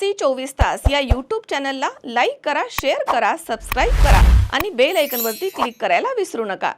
C चोवीस तास या यूट्यूब चॅनलला लाईक करा शेअर करा सबस्क्राईब करा आणि बेल ऐकनवरती क्लिक करायला विसरू नका.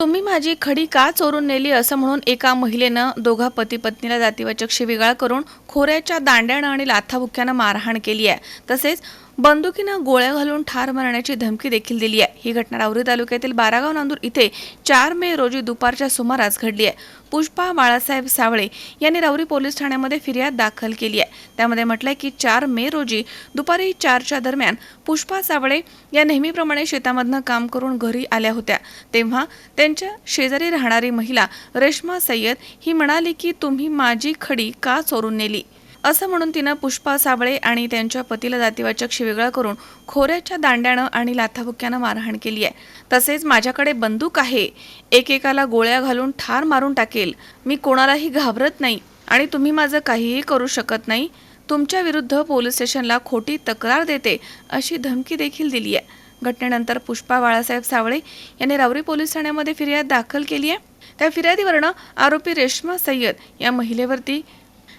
तुम्ही माझी खडी का चोरून नेली असं म्हणून एका महिलेनं दोघा पती पत्नीला जातीवाचक शिविगाळ करून खोऱ्याच्या दांड्यानं आणि लाथाबुक्यानं मारहाण केली आहे. तसेच बंदुकीनं गोळ्या घालून ठार मारण्याची धमकी देखील दिली आहे. ही घटना राहुरी तालुक्यातील बारागाव नांदूर इथे चार मे रोजी दुपारच्या सुमारास घडली आहे. पुष्पा बाळासाहेब सावळे यांनी राहुरी पोलीस ठाण्यामध्ये फिर्याद दाखल केली आहे. त्यामध्ये म्हटलंय की चार मे रोजी दुपारी चारच्या दरम्यान पुष्पा सावळे या नेहमीप्रमाणे शेतामधनं काम करून घरी आल्या होत्या. तेव्हा त्यांच्या शेजारी राहणारी महिला रेश्मा सय्यद ही म्हणाली की तुम्ही माझी खडी का चोरून नेली? असं म्हणून तिनं पुष्पा साबळे आणि त्यांच्या पतीला जातीवाचक शिवेगळा करून खोऱ्याच्या दांड्यानं आणि लाथाबुक्यानं मारहाण केली आहे. तसेच माझ्याकडे बंदूक आहे. एकेकाला गोळ्या घालून ठार मारून टाकेल. मी कोणालाही घाबरत नाही आणि तुम्ही माझं काहीही करू शकत नाही. तुमच्या विरुद्ध पोलीस स्टेशनला खोटी तक्रार देते अशी धमकी देखील दिली आहे. घटनेनंतर पुष्पा बाळासाहेब सावळे यांनी रावरी पोलीस ठाण्यामध्ये फिर्याद दाखल केली आहे. त्या फिर्यादीवरनं आरोपी रेश्मा सय्यद या महिलेवरती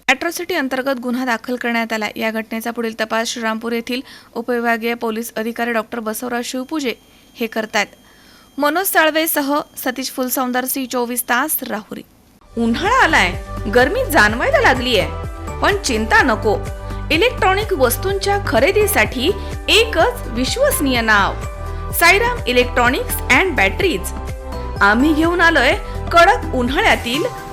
अॅट्रॉसिटी अंतर्गत गुन्हा दाखल करण्यात आला. या घटनेचा पुढील तपास श्रीरामपूर येथील उपविभागीय पोलीस अधिकारी डॉक्टर बसवराज शिवपूजे हे करतायत मनोज साळवेसह सतीश फुलसौंदर सी चोवीस तास राहुरी. उन्हाळा आलाय. गर्मी जाणवायला लागली आहे पण चिंता नको. इलेक्ट्रॉनिक वस्तूंच्या खरेदीसाठी एकच विश्वसनीय नाव. Sairam electronics and batteries. आम्ही घेऊन आलोय कडक उन्हाळ्यातील